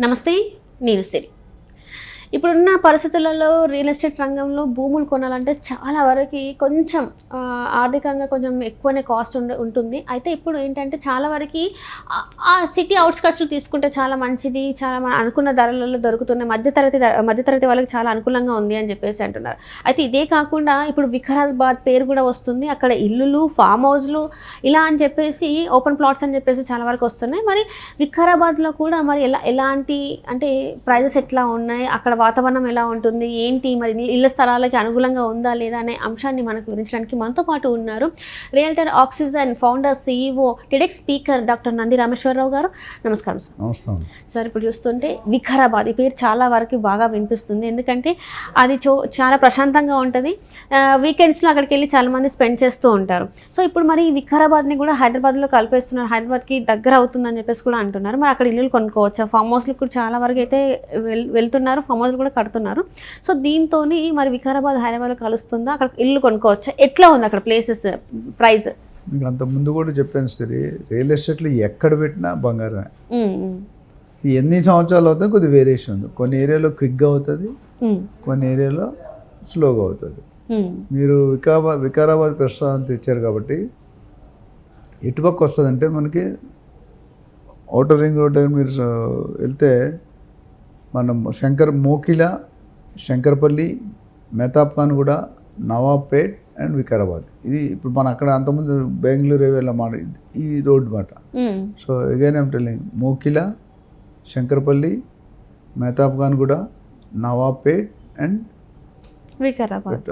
నమస్తే నేను సిరి. ఇప్పుడున్న పరిస్థితులలో రియల్ ఎస్టేట్ రంగంలో భూములు కొనాలంటే చాలా వరకు కొంచెం ఆర్థికంగా కొంచెం ఎక్కువనే కాస్ట్ ఉండ ఉంటుంది. అయితే ఇప్పుడు ఏంటంటే చాలా వరకు ఆ- సిటీ అవుట్స్కట్స్లు తీసుకుంటే చాలా మంచిది చాలా మన అనుకున్న ధరలలో దొరుకుతున్న మధ్యతరగతి మధ్యతరగతి వాళ్ళకి చాలా అనుకూలంగా ఉంది అని చెప్పేసి అంటున్నారు. అయితే ఇదే కాకుండా ఇప్పుడు వికారాబాద్ పేరు కూడా వస్తుంది. అక్కడ ఇల్లులు ఫామ్ హౌస్లు ఇలా అని చెప్పేసి ఓపెన్ ప్లాట్స్ అని చెప్పేసి చాలా వరకు వస్తున్నాయి. మరి వికారాబాద్లో కూడా మరి ఎలా ఎలాంటి అంటే ప్రైజెస్ ఎట్లా ఉన్నాయి? అక్కడ వాతావరణం ఎలా ఉంటుంది? ఏంటి? మరి ఇళ్ళ స్థలాలకి అనుకూలంగా ఉందా లేదా అనే అంశాన్ని మనకు వివరించడానికి మనతో పాటు ఉన్నారు. Realtor oxygen founder CEO TEDx speaker doctor Nandi Rameshwararao గారు. నమస్కారం సార్. సార్ ఇప్పుడు చూస్తుంటే వికారాబాద్ ఈ పేరు చాలా వరకు బాగా వినిపిస్తుంది. ఎందుకంటే అది చో చాలా ప్రశాంతంగా ఉంటుంది. వీకెండ్స్లో అక్కడికి వెళ్ళి చాలామంది స్పెండ్ చేస్తూ ఉంటారు. సో ఇప్పుడు మరి ఈ వికారాబాద్ని కూడా హైదరాబాద్లో కలిపేస్తున్నారు. హైదరాబాద్కి దగ్గర అవుతుందని చెప్పేసి కూడా అంటున్నారు. మరి అక్కడ ఇల్లులు కొనుక్కోవచ్చు? ఫామ్ హౌస్లు కూడా చాలా వరకు అయితే వెళ్తున్నారు. ఫామ్ హౌస్లు కూడా కడుతున్నారు. సో దీంతో మరి వికారాబాద్ హైదరాబాద్లో కలుస్తుందా? అక్కడ ఇల్లు కొనుక్కోవచ్చా? ఎట్లా ఉంది అక్కడ ప్లేసెస్ ప్రైస్ మీకు అంత ముందు కూడా చెప్పాను సరే రియల్ ఎస్టేట్లో ఎక్కడ పెట్టినా బంగారమే. ఎన్ని సంవత్సరాలు అవుతుంది కొద్ది వేరియేషన్ ఉంది. కొన్ని ఏరియాలో క్విక్గా అవుతుంది కొన్ని ఏరియాలో స్లోగా అవుతుంది. మీరు వికారాబాద్ వికారాబాద్ ప్రస్తుతం తెచ్చారు కాబట్టి ఎటుపక్క వస్తుందంటే మనకి ఔటర్ రింగ్ రోడ్ దగ్గర మీరు వెళ్తే మనం శంకర్ మోకిల శంకర్పల్లి మెహతాబ్ ఖాన్ కూడా నవాబ్పేట్ అండ్ వికారాబాద్. ఇది ఇప్పుడు మనం అక్కడ అంతకుముందు బెంగళూరు వెళ్ళాం మాట ఈ రోడ్ మాట. So again I'm telling Mokila Shankarpally Mehtab Khan కూడా నవాబ్పేట్ అండ్ వికారాబాద్.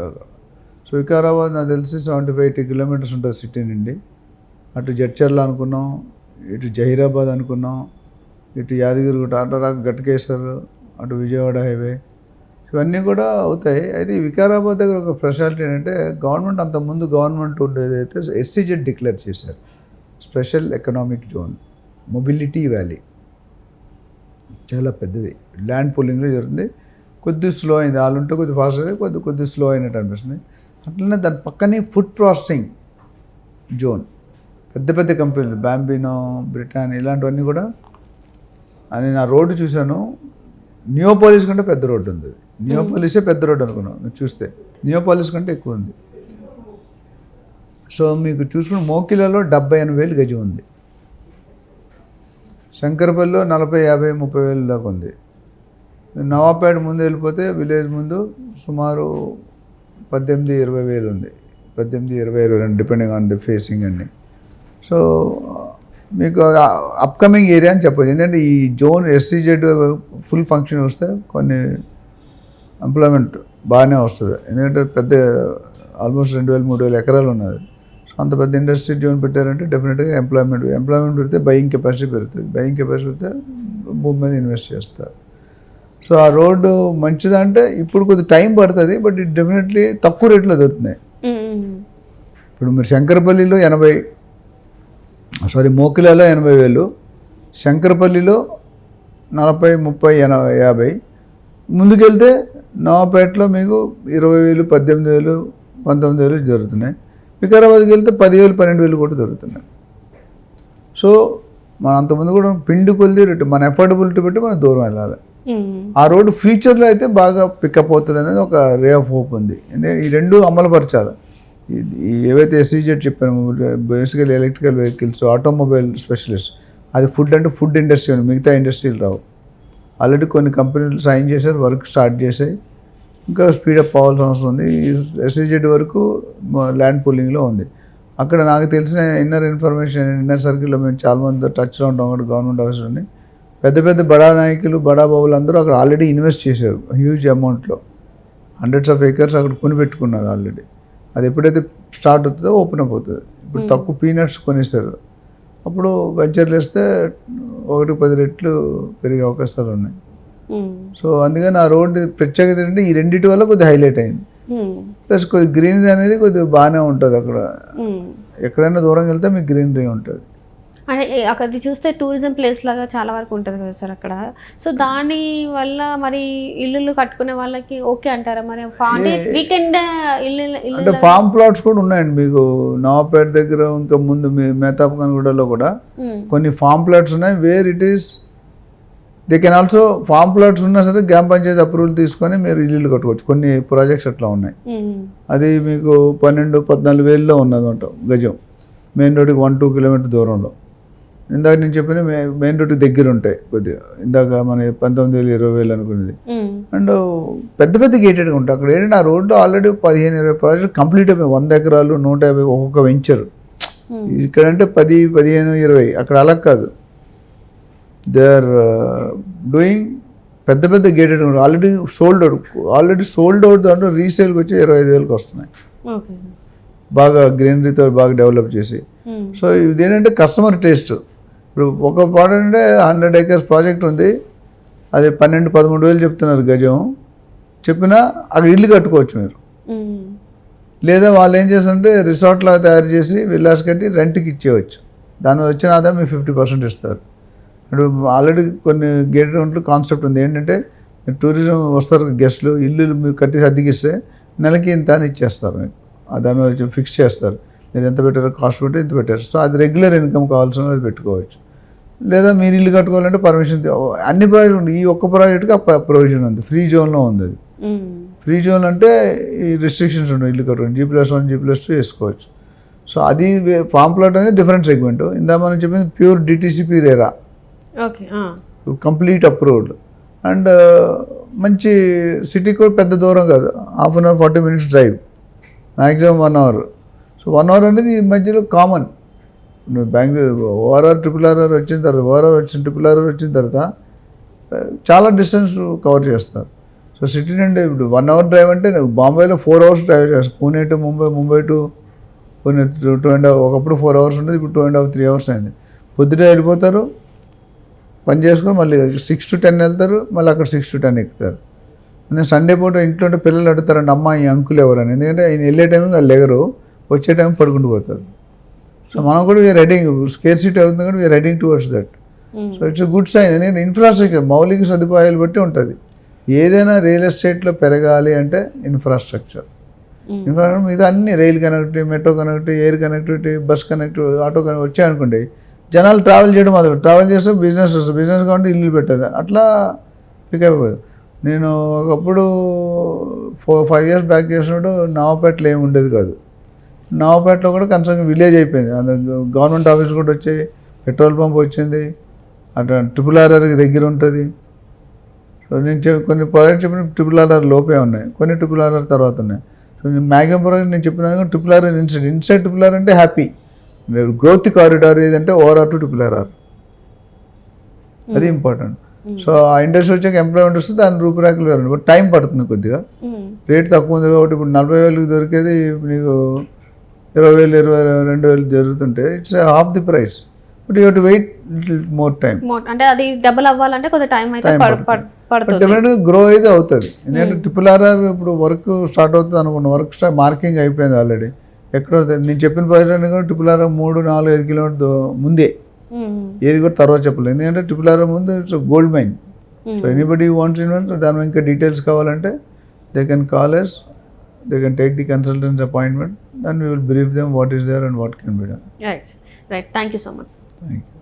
సో వికారాబాద్ నాకు తెలిసి సెవెంటీ ఫైవ్ ఎయిటీ కిలోమీటర్స్ ఉంటుంది సిటీ నుండి. అటు జడ్చర్ల అనుకున్నాం ఇటు జహీరాబాద్ అనుకున్నాం ఇటు యాదగిరిగుట్ట అటు రాక గట్కేశ్వర్ అటు విజయవాడ హైవే ఇవన్నీ కూడా అవుతాయి. అయితే వికారాబాద్ దగ్గర ఒక స్పెషాలిటీ ఏంటంటే గవర్నమెంట్ అంతకుముందు గవర్నమెంట్ ఉండేది అయితే ఎస్సీజెడ్ డిక్లేర్ చేశారు. Special economic zone mobility valley. చాలా పెద్దది. ల్యాండ్ పూలింగ్లో జరుగుతుంది. కొద్ది స్లో అయింది. వాళ్ళు ఉంటే కొద్ది ఫాస్ట్ అయితే కొద్ది కొద్ది స్లో అయినట్టు అనిపిస్తుంది. అట్లనే దాని పక్కనే ఫుడ్ ప్రాసెసింగ్ జోన్. పెద్ద పెద్ద కంపెనీలు బాంబినో బ్రిటాన్ ఇలాంటివన్నీ కూడా అని నా రోడ్డు చూశాను. నియోపాలిస్ కంటే పెద్ద రోడ్డు ఉంది. అది. నియోపాలిసే పెద్ద రోడ్డు అనుకున్నాను. చూస్తే నియోపాలిస్ కంటే ఎక్కువ ఉంది. సో మీకు చూసుకున్న మోకిలలో డెబ్బై ఎనభై వేలు గజం ఉంది. శంకరపల్లిలో నలభై యాభై ముప్పై వేలు దాకా ఉంది. నవాపేట ముందు వెళ్ళిపోతే విలేజ్ ముందు సుమారు పద్దెనిమిది ఇరవై వేలు ఉంది. పద్దెనిమిది ఇరవై ఇరవై రెండు డిపెండింగ్ ఆన్ ది ఫేసింగ్ అన్ని. సో మీకు అప్కమింగ్ ఏరియా అని చెప్పచ్చు. ఎందుకంటే ఈ జోన్ ఎస్సీజెడ్ ఫుల్ ఫంక్షన్ వస్తే కొన్ని ఎంప్లాయ్మెంట్ బాగానే వస్తుంది. ఎందుకంటే పెద్ద ఆల్మోస్ట్ రెండు వేలు మూడు వేల ఎకరాలు ఉన్నది. సో అంత పెద్ద ఇండస్ట్రీ జోన్ పెట్టారంటే డెఫినెట్గా ఎంప్లాయ్మెంట్ ఎంప్లాయ్మెంట్ పెడితే బయింగ్ కెపాసిటీ పెరుగుతుంది. బయింగ్ కెపాసిటీ పెడితే భూమి మీద ఇన్వెస్ట్ చేస్తారు. సో ఆ రోడ్డు మంచిదంటే ఇప్పుడు కొద్ది టైం పడుతుంది బట్ ఇట్ డెఫినెట్లీ తక్కువ రేట్లో దొరుకుతున్నాయి. ఇప్పుడు మీరు శంకరపల్లిలో ఎనభై సారీ మోకిలాలో ఎనభై వేలు శంకరపల్లిలో నలభై ముప్పై ఎనభై యాభై. ముందుకెళ్తే నవాపేటలో మీకు ఇరవై వేలు పద్దెనిమిది వేలు పంతొమ్మిది వేలు దొరుకుతున్నాయి వికారాబాద్కి వెళ్తే పదివేలు పన్నెండు వేలు కూడా దొరుకుతున్నాయి సో మన అంతకుముందు కూడా పిండి కొలిది రేటు మన ఎఫోర్డబిలిటీ బట్టి మనం దూరం వెళ్ళాలి. ఆ రోడ్డు ఫ్యూచర్లో అయితే బాగా పికప్ అవుతుంది అనేది ఒక రే ఆఫ్ హోప్ ఉంది. ఎందుకంటే ఈ రెండు అమలుపరచాలి. ఏవైతే ఎస్ఈజెడ్ చెప్పాను basically electrical vehicles automobile specialist అది ఫుడ్ అంటే ఫుడ్ ఇండస్ట్రీ ఉంది మిగతా ఇండస్ట్రీలు రావు. ఆల్రెడీ కొన్ని కంపెనీలు సైన్ చేశారు వర్క్ స్టార్ట్ చేసాయి ఇంకా స్పీడప్ అవ్వాల్సిన అవసరం ఉంది. ఎస్ఈజెడ్ వరకు ల్యాండ్ పూలింగ్లో ఉంది. అక్కడ నాకు తెలిసిన ఇన్నర్ ఇన్ఫర్మేషన్ ఇన్నర్ సర్కిల్లో మేము చాలామంది టచ్లో ఉంటాం అక్కడ గవర్నమెంట్ ఆఫీసర్ని పెద్ద పెద్ద బడా నాయకులు బడా బాబులు అందరూ అక్కడ ఆల్రెడీ ఇన్వెస్ట్ చేశారు హ్యూజ్ అమౌంట్లో హండ్రెడ్స్ ఆఫ్ ఏకర్స్ అక్కడ కొనిపెట్టుకున్నారు ఆల్రెడీ అది ఎప్పుడైతే స్టార్ట్ అవుతుందో ఓపెన్ అప్ అవుతుంది. ఇప్పుడు తక్కువ పీనట్స్ కొనేస్తారు అప్పుడు వెంచర్లు వేస్తే ఒకటి పది రెట్లు పెరిగే అవకాశాలు ఉన్నాయి. సో అందుకని ఆ రోడ్డు ప్రత్యేకత ఏంటంటే ఈ రెండింటి వల్ల కొద్దిగా హైలైట్ అయింది. ప్లస్ కొద్ది గ్రీనరీ అనేది కొద్దిగా బాగానే ఉంటుంది అక్కడ. ఎక్కడైనా దూరం వెళ్తే మీకు గ్రీనరీ ఉంటుంది. అంటే ఏ- అక్కడ చూస్తే టూరిజం ప్లేస్ లాగా చాలా వరకు ఉంటుంది కదా సార్ అక్కడ. సో దాని వల్ల మరి ఇల్లులు కట్టుకునే వాళ్ళకి ఓకే అంటారా? మరి వీకెండ్ ఇల్లు అంటే ఫామ్ ప్లాట్స్ కూడా ఉన్నాయండి మీకు. నవాపేట దగ్గర ఇంకా ముందు మీ మేతాప్ఖాన్ గూడలో కూడా కొన్ని ఫామ్ ప్లాట్స్ ఉన్నాయి. Where it is they can also farm plots ఉన్నా సరే గ్రామ పంచాయతీ అప్రూవల్ తీసుకొని మీరు ఇల్లు కట్టుకోవచ్చు. కొన్ని ప్రాజెక్ట్స్ అట్లా ఉన్నాయి. అది మీకు పన్నెండు పద్నాలుగు వేలలో ఉన్నదంట గజం. మెయిన్ రోడ్డుకి వన్ టూ కిలోమీటర్ దూరంలో. ఇందాక నేను చెప్పిన మెయిన్ రోడ్డుకి దగ్గర ఉంటాయి కొద్దిగా. ఇందాక మన పంతొమ్మిది వేలు ఇరవై వేలు అనుకునేది మ్మ్. అండ్ పెద్ద పెద్ద గేటెడ్గా ఉంటాయి. అక్కడ ఏంటంటే ఆ రోడ్డు ఆల్రెడీ పదిహేను ఇరవై ప్రాజెక్ట్ కంప్లీట్ అయిపోయి వంద ఎకరాలు నూట యాభై ఒక్కొక్క వెంచర్. ఇక్కడంటే పది పదిహేను ఇరవై. అక్కడ అలా కాదు. దే ఆర్ డూయింగ్ పెద్ద పెద్ద gated already sold out already sold out దాంట్లో రీసేల్కి వచ్చి ఇరవై ఐదు వేలకు వస్తున్నాయి. ఓకే. బాగా గ్రీనరీతో బాగా డెవలప్ చేసి. సో ఇది ఏంటంటే కస్టమర్ టేస్ట్ ఇప్పుడు ఒక ప్రోడక్ట్ అంటే హండ్రెడ్ ఏకర్స్ ప్రాజెక్ట్ ఉంది. అది పన్నెండు పదమూడు వేలు చెప్తున్నారు గజం. చెప్పినా అక్కడ ఇల్లు కట్టుకోవచ్చు మీరు. లేదా వాళ్ళు ఏం చేస్తారంటే రిసార్ట్లో తయారు చేసి విల్లాస్ కట్టి రెంట్కి ఇచ్చేయచ్చు. దాని వచ్చిన ఆదాయం మీరు ఫిఫ్టీ పర్సెంట్ ఇస్తారు. ఇప్పుడు ఆల్రెడీ కొన్ని గేట్ రౌండ్లు కాన్సెప్ట్ ఉంది. ఏంటంటే టూరిజం వస్తారు గెస్ట్లు ఇల్లు మీరు కట్టి అద్దెకిస్తే నెలకి ఇంత అని ఇచ్చేస్తారు మీకు. దాని ఫిక్స్ చేస్తారు. మీరు ఎంత పెట్టారో కాస్ట్ పెట్టి ఇంత పెట్టారు. సో అది రెగ్యులర్ ఇన్కమ్ కావాల్సిన అది పెట్టుకోవచ్చు. లేదా మీరు ఇల్లు కట్టుకోవాలంటే పర్మిషన్ అన్ని ప్రాజెక్ట్ ఉంది ఈ ఒక్క ప్రాజెక్ట్కి ఆ ప్రొవిజన్ ఉంది. ఫ్రీ జోన్లో ఉంది అది. ఫ్రీ జోన్ అంటే ఈ రిస్ట్రిక్షన్స్ ఉన్నాయి ఇల్లు కట్టుకోండి G plus one G plus two వేసుకోవచ్చు. సో అది ఫామ్ ప్లాట్ అనేది డిఫరెంట్ సెగ్మెంట్ ఇందా మనం చెప్పింది pure DTCP RERA. Complete approved and మంచి సిటీ కూడా పెద్ద దూరం కాదు. Half an hour forty minutes drive maximum one hour so one hour అనేది ఈ మధ్యలో కామన్ నువ్వు బెంగళూరు ఓఆర్ఆర్ ట్రిపుల్ ఆర్ఆర్ వచ్చిన తర్వాత ఓఆర్ఆర్ వచ్చిన ట్రిపుల్ ఆర్ఆర్ వచ్చిన తర్వాత చాలా డిస్టెన్స్ కవర్ చేస్తారు. సో సిటీ నుండి ఇప్పుడు వన్ అవర్ డ్రైవ్ అంటే నువ్వు బాంబేలో ఫోర్ అవర్స్ డ్రైవ్ చేస్తావు. Pune to Mumbai Mumbai to Pune two two and half ఒకప్పుడు ఫోర్ అవర్స్ ఉండేది ఇప్పుడు two and half three hours అయింది. పొద్దుటే వెళ్ళిపోతారు పని చేసుకొని మళ్ళీ సిక్స్ టు టెన్ వెళ్తారు మళ్ళీ అక్కడ సిక్స్ టు టెన్ ఎక్కుతారు. నేను సండే పూట ఇంట్లో ఉంటే పిల్లలు అడుగుతారండి అమ్మ ఈ అంకుల్ ఎవరని? ఎందుకంటే ఆయన వెళ్ళే టైంకి వాళ్ళు లేగరు వచ్చే టైం పడుకుంటూ పోతారు. సో మనం కూడా వీఆర్ రెడింగ్ స్కేర్ సీట్ అవుతుంది కూడా we're heading towards that. So it's good sign ఎందుకంటే ఇన్ఫ్రాస్ట్రక్చర్ మౌలిక సదుపాయాలు బట్టి ఉంటుంది. ఏదైనా రియల్ ఎస్టేట్లో పెరగాలి అంటే ఇన్ఫ్రాస్ట్రక్చర్. ఇన్ఫ్రాస్ట్రక్చర్ మీద అన్ని rail connectivity metro connectivity air connectivity bus connectivity auto connect వచ్చాయనుకోండి జనాలు ట్రావెల్ చేయడం మొదలు ట్రావెల్ చేస్తే బిజినెస్ వస్తుంది. బిజినెస్ కాబట్టి ఇల్లు పెట్టారు అట్లా పిక్ అయిపోయింది నేను ఒకప్పుడు ఫోర్ ఫైవ్ ఇయర్స్ బ్యాక్ చేసినప్పుడు నవాపేటలో ఏమి ఉండేది కాదు. నవాపేటలో కూడా కన్స్ట్రక్షన్ విలేజ్ అయిపోయింది. అందు గవర్నమెంట్ ఆఫీస్ కూడా వచ్చాయి పెట్రోల్ పంప్ వచ్చింది. అట్లా ట్రిపుల్ ఆర్ఆర్కి దగ్గర ఉంటుంది. సో నేను చెప్ కొన్ని ప్రాజెక్ట్ చెప్పిన ట్రిపుల్ ఆర్ఆర్ లోపే ఉన్నాయి. కొన్ని ట్రిపుల్ ఆర్ఆర్ తర్వాత ఉన్నాయి. సో నేను మ్యాక్సిమం ప్రాజెక్ట్ నేను చెప్పిన triple RR inside inside triple R అంటే హ్యాపీ. గ్రోత్ కారిడార్ ఏదంటే ఓఆర్ఆర్ టు ట్రిపుల్ ఆర్ఆర్. అది ఇంపార్టెంట్. సో ఆ ఇండస్ట్రీ వచ్చాక ఎంప్లాయ్మెంట్ వస్తే దాని రూపురేఖలు వేరు. టైం పడుతుంది కొద్దిగా. మ్మ్. రేట్ తక్కువ ఉంది కాబట్టి ఇప్పుడు నలభై వేలకు దొరికేది నీకు ఇరవై వేలు ఇరవై రెండు వేలు జరుగుతుంటే it's half the price but you to wait little more time అంటే అది డబుల్ అవ్వాలంటే కొంచెం టైం అయితే డెఫినెట్గా గ్రో అయితే అవుతుంది. ఎందుకంటే ట్రిపుల్ ఆర్ఆర్ ఇప్పుడు వర్క్ స్టార్ట్ అవుతుంది అనుకున్న వర్క్ స్టార్ట్ మార్కింగ్ అయిపోయింది ఆల్రెడీ ఎక్కడ? నేను చెప్పిన పరిస్థితి కూడా ట్రిపుల్ ఆర్ఆర్ మూడు నాలుగు ఐదు కిలోమీటర్ ముందే. మ్మ్. ఏది కూడా తర్వాత చెప్పలేదు. ఎందుకంటే ట్రిపుల్ ఆర్ఆర్ ముందు it's gold mine so anybody wants invest దాని ఇంకా డీటెయిల్స్ కావాలంటే they can call us they can take the consultant's appointment, then we will brief them what is there and what can be done. Right, right. Thank you so much. Thank you.